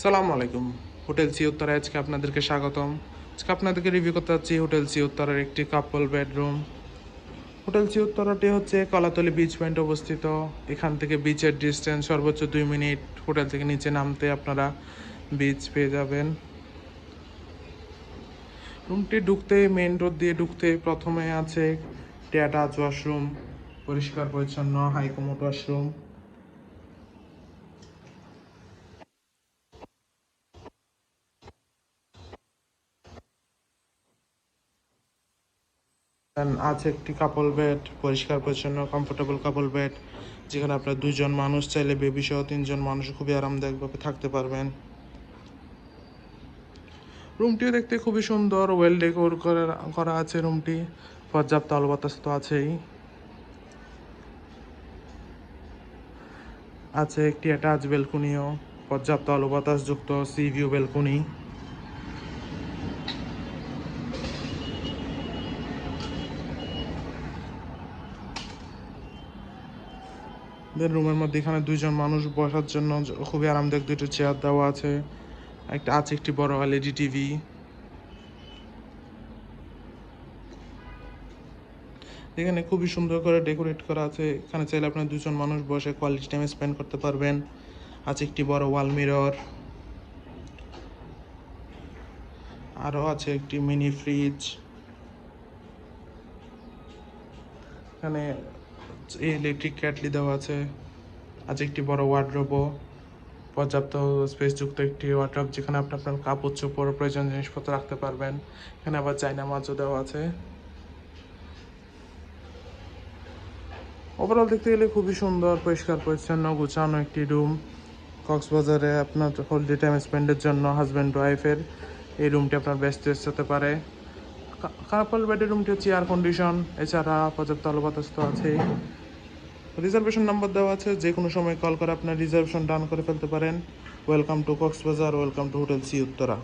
সালামু আলাইকুম। Hotel sea আজকে আপনাদেরকে স্বাগতম। আজকে আপনাদেরকে রিভিউ করতে যাচ্ছি হোটেল সি উত্তরার একটি কাপল বেডরুম হোটেল সি উত্তরাটি হচ্ছে কলাতলি বিচ পয়েন্ট অবস্থিত। এখান থেকে বিচের ডিস্টেন্স সর্বোচ্চ দুই মিনিট। হোটেল থেকে নিচে নামতে আপনারা বিচ পেয়ে যাবেন। রুমটি ঢুকতে মেন রোড দিয়ে ঢুকতে প্রথমে আছে ট্যাটাচ ওয়াশরুম পরিষ্কার, পরিচ্ছন্ন হাইকমোট ওয়াশরুম আছে একটি কাপল বেড পরিষ্কার, পরিচ্ছন্ন কমফোর্টেবল কাপল বেড যেখানে আপনার দুজন মানুষ চাইলে বেবি সহ তিনজন মানুষ খুবই আরামদায়কভাবে থাকতে পারবেন। রুমটিও দেখতে খুবই সুন্দর ওয়েল ডেকোর করা আছে রুমটি, পর্যাপ্ত আলো বাতাস তো আছেই। আছে একটি অ্যাটাচ বেলকুনিও পর্যাপ্ত আলো বাতাস যুক্ত সি ভিউ বেলকুনি দেন রুমের মধ্যে এখানে দুইজন মানুষ বসার জন্য খুবই আরামদায়ক দুটো চেয়ার দেওয়া আছে। একটা আছে একটি বড় এলইডি টিভি এখানে খুবই সুন্দর করে ডেকোরেট করা আছে। এখানে চাইলে আপনার দুজন মানুষ বসে কোয়ালিটি টাইম স্পেন্ড করতে পারবেন। আছে একটি বড় ওয়াল মিরর আরও আছে একটি মিনি ফ্রিজ এখানে ইলেকট্রিক ক্যাটলি দেওয়া আছে। আছে একটি বড় ওয়ার্ড্রোবও পর্যাপ্ত স্পেস যুক্ত একটি ওয়ার্ড্রোব যেখানে আপনি আপনার কাপড় চোপড় প্রয়োজন জিনিসপত্র রাখতে পারবেন। এখানে আবার চাইনা মাছও দেওয়া আছে। ওভারঅল দেখতে গেলে খুবই সুন্দর, পরিষ্কার, পরিচ্ছন্ন, গুছানো একটি রুম কক্সবাজারে আপনার হলিডে টাইম স্পেন্ডের জন্য হাজব্যান্ড ওয়াইফের এই রুমটি আপনার ব্যস্ত হতে পারে। কাপল বেডের রুমটি হচ্ছে এয়ার কন্ডিশন, এছাড়া পর্যাপ্ত আলো বাতাস তো আছেই রিজার্ভেশন নাম্বার দেওয়া আছে যে কোনো সময় কল করে আপনার রিজার্ভেশন ডান করে ফেলতে পারেন। Welcome to Cox's Bazar, welcome to hotel sea Uttara.